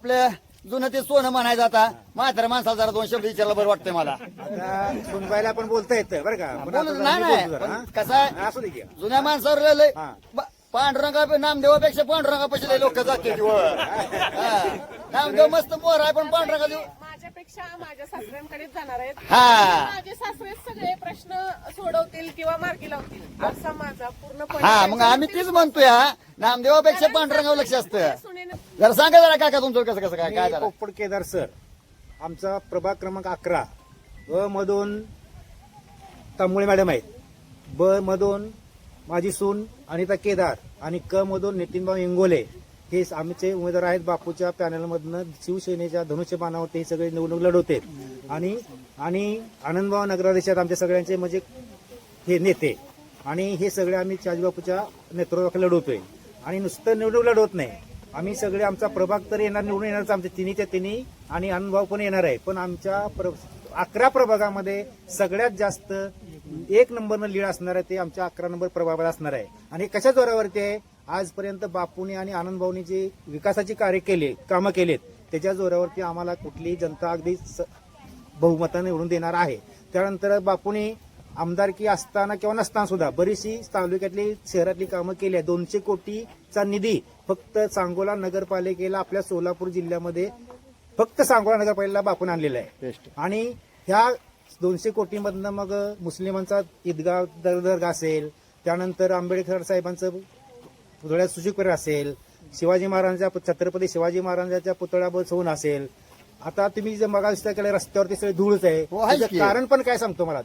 आपले जुनं ते सोनं म्हणायचं आता. म्हातारा माणसाला जरा दोन शब्द विचारला बरं वाटतंय मला. आता सुनबाईला पण बोलता येतं बरं का? पण बोलू- आता नाही नाही बोलतो जरा, पण हा? कसं आहे असू दे की. जुन्या माणसावर लय- लय हा. ब- पांडुरंगा नामदेवापेक्षा पांडुरंगापेक्षा लय लोक जाते नामदेव मस्त मोर आहे पण पांडुरंगा देव माझ्यापेक्षा माझ्या सासऱ्यांकडेच जाणार आहेत. हा. माझे सासरे सगळे प्रश्न सोडवतील किंवा मार्गी लावतील. असा माझा पूर्णपणे हा मग आम्ही तीच म्हणतोय हा. नामदेवापेक्षा पांडुरंगावर लक्ष असतं. जरा सांगा जरा काका तुमचं कसं कसं काय काय झालं? पोपट केदार सर. आमचा प्रभाग क्रमांक अकरा. ब मधून तांबुळे मॅडम आहेत. ब मधून माझी सून अनिता केदार आणि क मधून नितीनभाऊ इंगोले हे आमचे उमेदवार आहेत. बापूच्या पॅनलमधनं शिवसेनेच्या धनुष्यबाणावरती हे सगळे निवडणूक लढवते. आणि आणि आनंदभाऊ नगराध्यक्ष आहेत आमच्या सगळ्यांचे म्हणजे हे नेते. आणि हे सगळे आम्ही बापूच्या नेतृत्वाखाली लढवतोय. आणि नुसतं निवडणूक लढवत नाही. आम्ही सगळे आमचा प्रभाग तर येणार निवडून येणारच आमच्या तिन्हीच्या तिन्ही आणि अनुभव पण येणार आहे. पण आमच्या प्र- अकरा प्रभागामध्ये सगळ्यात जास्त एक नंबरनं लीड असणार आहे ते आमच्या अकरा नंबर प्रभागात असणार आहे. आणि कशा जोरावरती आहे? आजपर्यंत बापूने आणि आनंद भाऊनी जे विकासाची कार्य केले कामं केलेत त्याच्या जोरावरती आम्हाला कुठलीही जनता अगदी स- बहुमताने निवडून देणार आहे. त्यानंतर बापूने आमदारकी असताना किंवा नसताना सुद्धा बरीचशी तालुक्यातली शहरातली कामं केली आहे दोनशे कोटीचा निधी फक्त सांगोला नगरपालिकेला आपल्या सोलापूर जिल्ह्यामध्ये फक्त सांगोला नगरपालिकेला बापून आणलेला आहे. आणि ह्या दोनशे कोटीमधनं मग मुस्लिमांचा ईदगाह दरदर्गा असेल त्यानंतर आंबेडकर साहेबांचं पुतळ्यात सुशिकपर असेल शिवाजी महाराजांच्या छत्रपती शिवाजी महाराजांच्या पुतळा बसवून असेल. आता तुम्ही जर मगा विचार केला रस्त्यावरती सगळे धूळच आहे. हो. कारण पण काय सांगतो मला?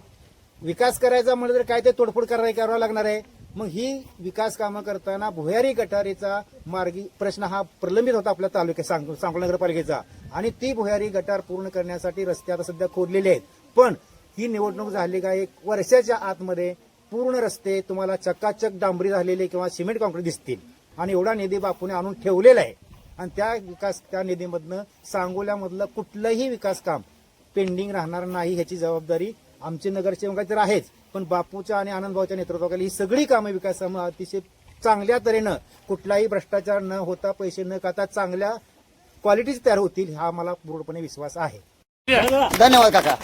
विकास करायचा म्हणलं तर काय ते तोडफोड करायला करावं लागणार आहे. मग ही विकास कामं करताना भुयारी गटारीचा मार्गी प्रश्न हा प्रलंबित होता आपल्या तालुक्यात सांगोला नगरपालिकेचा. आणि ती भुयारी गटार पूर्ण करण्यासाठी रस्ते आता सध्या खोदलेले आहेत. पण ही निवडणूक झाली का एक वर्षाच्या आतमध्ये पूर्ण रस्ते तुम्हाला चकाचक डांबरी झालेले किंवा सिमेंट कॉन्क्रीट दिसतील. आणि एवढा निधी बापूने आणून ठेवलेला आहे. आणि त्या विकास त्या निधीमधनं सांगोल्यामधलं कुठलंही विकास काम पेंडिंग राहणार नाही ह्याची जबाबदारी आमचे नगरसेवकाची तर आहेच पण बापूच्या आणि आनंदभाऊच्या नेतृत्वाखाली ही सगळी कामं विकास अतिशय चांगल्या तऱ्हेनं कुठलाही भ्रष्टाचार न होता पैसे न खाता चांगल्या क्वालिटीज तयार होतील हा मला पूर्णपणे विश्वास आहे. धन्यवाद काका.